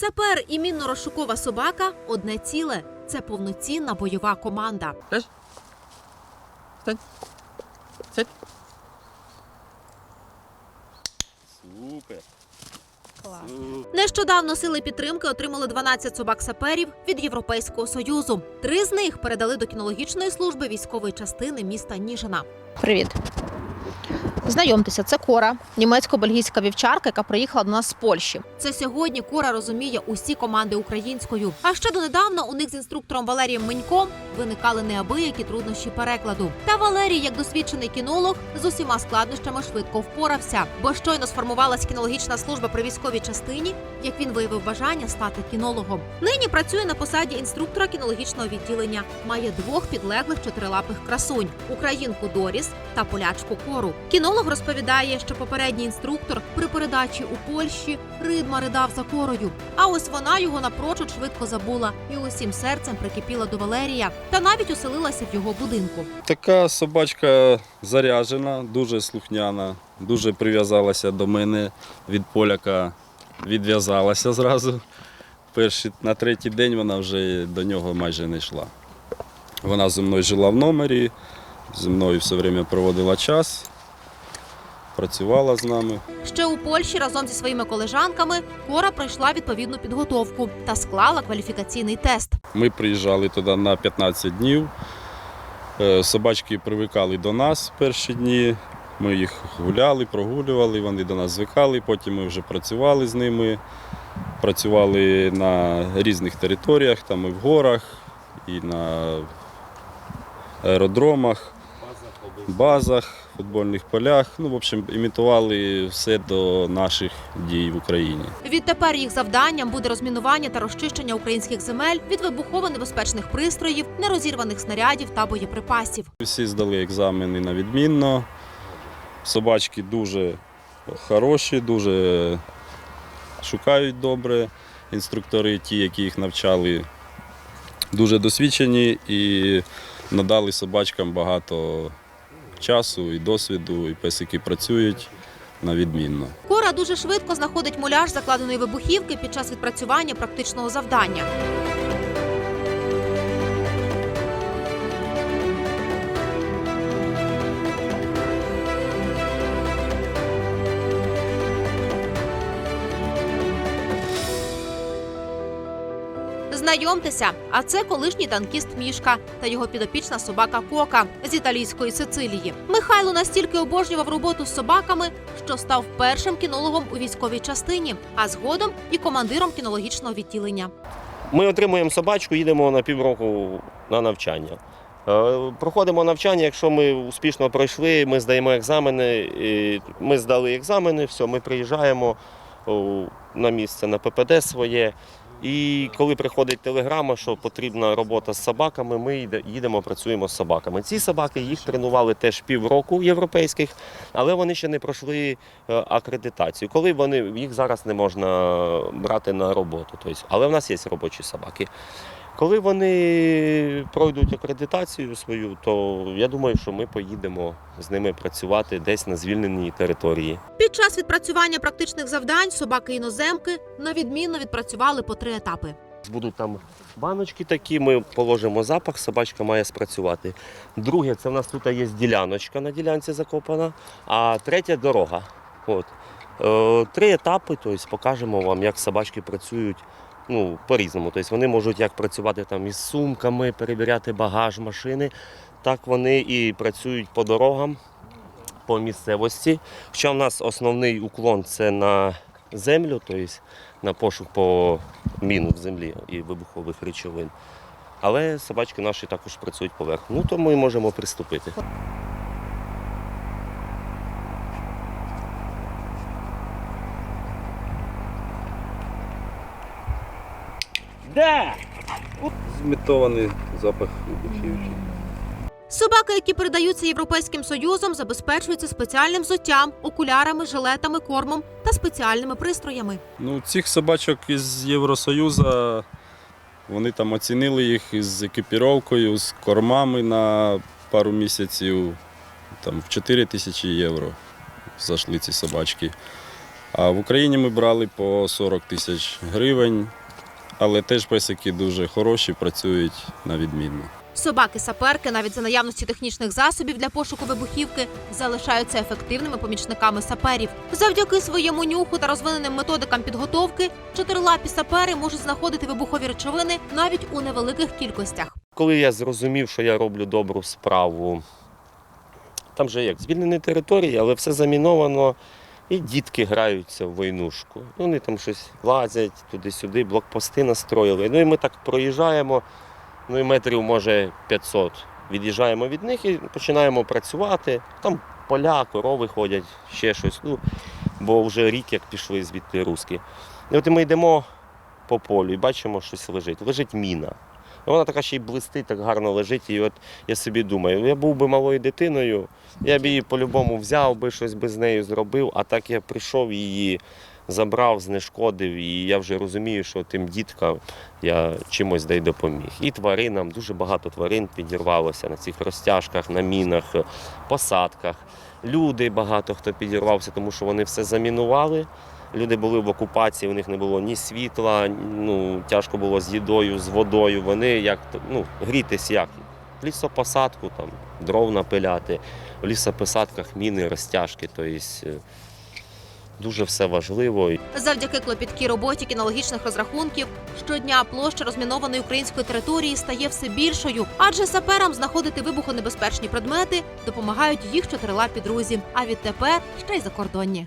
Сапер і мінно-розшукова собака одне ціле. Це повноцінна бойова команда. Лежь. Встань. Сядь. Супер. Клас. Нещодавно сили підтримки отримали 12 собак-саперів від Європейського союзу. Три з них передали до кінологічної служби військової частини міста Ніжина. Привіт. Знайомтеся, це Кора, німецько-бельгійська вівчарка, яка приїхала до нас з Польщі. Це сьогодні Кора розуміє усі команди українською. А ще донедавна у них з інструктором Валерієм Меньком виникали неабиякі труднощі перекладу. Та Валерій, як досвідчений кінолог, з усіма складнощами швидко впорався, бо щойно сформувалась кінологічна служба при військовій частині, як він виявив бажання стати кінологом. Нині працює на посаді інструктора кінологічного відділення. Має двох підлеглих чотирилапих красунь українку Доріс та полячку Кору. Кінолог розповідає, що попередній інструктор при передачі у Польщі ридма ридав за корою. А ось вона його напрочуд швидко забула і усім серцем прикипіла до Валерія та навіть оселилася в його будинку. Така собачка заряджена, дуже слухняна, дуже прив'язалася до мене від поляка, відв'язалася зразу. Перший, на третій день вона вже до нього майже не йшла. Вона зі мною жила в номері, зі мною все время проводила час, працювала з нами. Ще у Польщі разом зі своїми колежанками Кора пройшла відповідну підготовку та склала кваліфікаційний тест. Ми приїжджали туди на 15 днів. Е, Собачки привикали до нас перші дні. Ми їх гуляли, прогулювали, вони до нас звикали. Потім ми вже працювали з ними. Працювали на різних територіях, там і в горах, і на аеродромах, базах, футбольних полях. Ну, в общем, імітували все до наших дій в Україні. Відтепер їх завданням буде розмінування та розчищення українських земель від вибухово-небезпечних пристроїв, нерозірваних снарядів та боєприпасів. Всі здали екзамени на відмінно. Собачки дуже хороші, дуже шукають добре. Інструктори, ті, які їх навчали, дуже досвідчені і надали собачкам багато часу і досвіду, і песики працюють на відмінно. Кора дуже швидко знаходить муляж закладеної вибухівки під час відпрацювання практичного завдання. Знайомтеся, а це колишній танкіст Мішка та його підопічна собака Кока з італійської Сицилії. Михайло настільки обожнював роботу з собаками, що став першим кінологом у військовій частині, а згодом і командиром кінологічного відділення. Ми отримуємо собачку, їдемо на півроку на навчання. Е, Проходимо навчання, якщо ми успішно пройшли, ми здаємо екзамени. Ми здали екзамени, все, ми приїжджаємо на місце на ППД своє. І коли приходить телеграма, що потрібна робота з собаками, ми їдемо, працюємо з собаками. Ці собаки їх тренували теж півроку європейських, але вони ще не пройшли е, акредитацію. Коли вони їх зараз не можна брати на роботу. Тобто, але в нас є робочі собаки. Коли вони пройдуть акредитацію свою, то я думаю, що ми поїдемо з ними працювати десь на звільненій території. Під час відпрацювання практичних завдань собаки іноземки на відмінно відпрацювали по три етапи. Будуть там баночки такі, ми положимо запах, собачка має спрацювати. Друге, це в нас тут є діляночка на ділянці закопана, а третя дорога. От. Е, Три етапи, тобто покажемо вам, як собачки працюють ну, по-різному. Тобто вони можуть як працювати там із сумками, перевіряти багаж машини, так вони і працюють по дорогам, по місцевості. Хоча в нас основний уклон це на землю, тобто на пошук по міну в землі і вибухових речовин. Але собачки наші також працюють поверху. Ну, то ми можемо приступити. Зімітований запах вибухівки. Собаки, які передаються Європейським Союзом, забезпечуються спеціальним взуттям, окулярами, жилетами, кормом та спеціальними пристроями. Ну, цих собачок із Євросоюзу вони там оцінили їх із екіпіровкою, з кормами на пару місяців. Там в 4 тисячі євро зайшли ці собачки. А в Україні ми брали по 40 тисяч гривень, але теж песики дуже хороші, працюють на відмінно. Собаки-саперки, навіть за наявності технічних засобів для пошуку вибухівки, залишаються ефективними помічниками саперів. Завдяки своєму нюху та розвиненим методикам підготовки чотирилапі сапери можуть знаходити вибухові речовини навіть у невеликих кількостях. Коли я зрозумів, що я роблю добру справу, там же як звільнені території, але все заміновано, і дітки граються в войнушку. Вони там щось лазять туди-сюди, блокпости настроїли. Ну і ми так проїжджаємо, ну і метрів, може, 500. Від'їжджаємо від них і починаємо працювати. Там поля, корови ходять, ще щось. Ну, бо вже рік як пішли звідти руски. І от ми йдемо по полю і бачимо, щось лежить. Лежить міна. І Вона така ще й блистить, так гарно лежить. І от я собі думаю, я був би малою дитиною, я б її по-любому взяв би, щось би з нею зробив, а так я прийшов її забрав, знешкодив, і я вже розумію, що тим діткам я чимось дай допоміг. І тваринам, дуже багато тварин підірвалося на цих розтяжках, на мінах, посадках. Люди багато хто підірвався, тому що вони все замінували. Люди були в окупації, у них не було ні світла, ну тяжко було з їдою, з водою. Вони як ну, грітись як? Лісопосадку, там, дров напиляти, в лісопосадках міни, розтяжки. Тобто дуже все важливо. Завдяки клопіткій роботі кінологічних розрахунків щодня площа розмінованої української території стає все більшою, адже саперам знаходити вибухонебезпечні предмети допомагають їх чотирилапі друзі. А відтепер ще й закордонні.